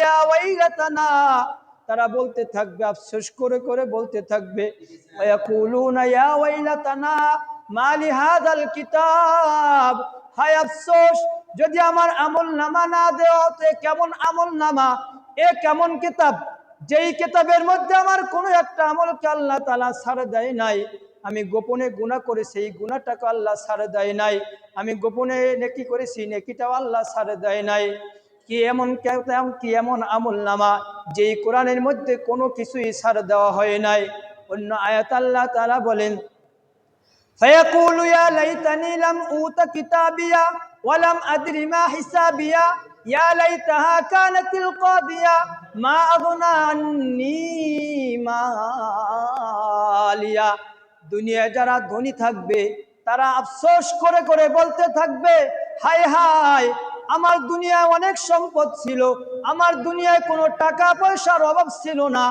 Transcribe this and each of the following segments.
ইয়া ওয়াইলাতানা। তারা বলতে থাকবে, আফসোস করে করে বলতে থাকবে ওয়াইলাতানা কিতাব। হায় আফসোস, যদি আমার আমল নামা না দেওয়া হতো কেমন আমল নামা এ কেমন কিতাব? যেই কিতাবের মধ্যে আমার কোনো একটা আমলকে আল্লাহ তালা ছাড় দেয় নাই, আমি গোপনে গুণা করে সেই গুণাটাকে আল্লাহ ছাড় দেয় নাই, আমি গোপনে নেকি করেছি, নেকিটাও আল্লাহ ছাড় দেয় নাই। কি এমন কেমন কি এমন আমল নামা যেই কোরআনের মধ্যে কোনো কিছুই ছাড় দেওয়া হয় নাই অন্য আয়াত আল্লাহ তালা বলেন فيقول يا ليتني لم أوت كتابيا ولم أدر ما حسابيا يا ليتها كانت القاضية ما أغنى عني ماليا দুনিয়া যারা ধনী থাকবে তারা আফসোস করে করে বলতে থাকবে হায় হায় আমার দুনিয়ায় অনেক সম্পদ ছিল, আমার দুনিয়ায় কোনো টাকা পয়সার অভাব ছিল না,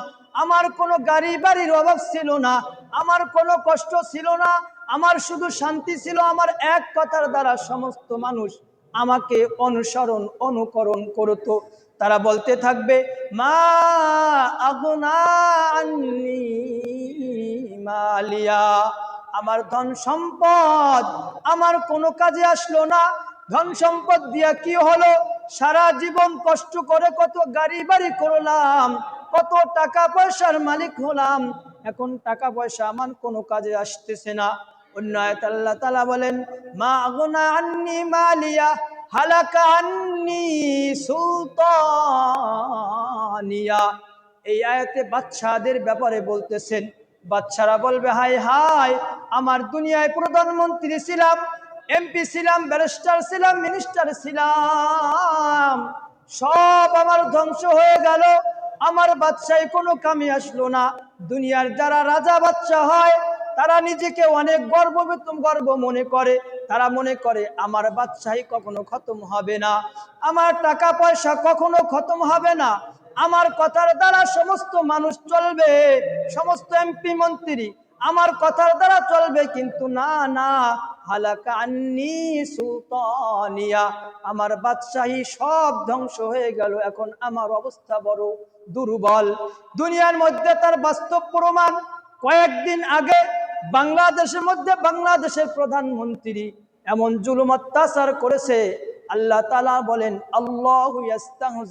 আমার কোনো গাড়ি বাড়ির অভাব ছিল না, আমার কোনো কষ্ট ছিল না, আমার শুধু শান্তি ছিল, আমার এক কথার দ্বারা সমস্ত মানুষ আমাকে অনুসরণ, অনুকরণ করতো। তারা বলতে থাকবে, মা আগুনা মালিয়া, আমার ধন সম্পদ আমার কোনো কাজে আসলো না ধন সম্পদ দিয়া কি হলো? সারা জীবন কষ্ট করে কত গাড়ি বাড়ি করলাম, কত টাকা পয়সার মালিক হলাম। এখন টাকা পয়সা আমার কোনো কাজে আসতেছে না। অন্য আয়াত আল্লাহ তালা বলেন, মা আগুনা আন্নি মালিয়া, হালাকা আন্নি সুলতানিয়া। এই আয়াতে বাচ্চাদের ব্যাপারে বলতেছেন বাচ্চারা বলবে হাই হাই আমার দুনিয়ায় প্রধানমন্ত্রী ছিলাম এমপি ছিলাম ব্যারিস্টার ছিলাম মিনিস্টার ছিলাম। সব আমার ধ্বংস হয়ে গেল। আমার বাচ্চায় কোনো কামে আসলো না। দুনিয়ার যারা রাজা বাচ্চা হয়, তারা নিজেকে অনেক গর্ব গর্ব মনে করে। তারা মনে করে, আমার বাচ্চাই কখনো খতম হবে না। আমার টাকা পয়সা কখনো খতম হবে না। আমার কথার দ্বারা সমস্ত মানুষ চলবে। সমস্ত এমপি মন্ত্রী, আমার কথার দ্বারা চলবে। কিন্তু না না হালাকা আন্নি সুলতানিয়া। আমার বাদশাহী সব ধ্বংস হয়ে গেল, এখন আমার অবস্থা বড় দুর্বল। দুনিয়ার মধ্যে তার বাস্তব প্রমাণ, কয়েকদিন আগে বাংলাদেশের মধ্যে বাংলাদেশের প্রধানমন্ত্রী এমন জুলুম অত্যাচার করেছে। আল্লাহ তালা বলেন, আল্লাহ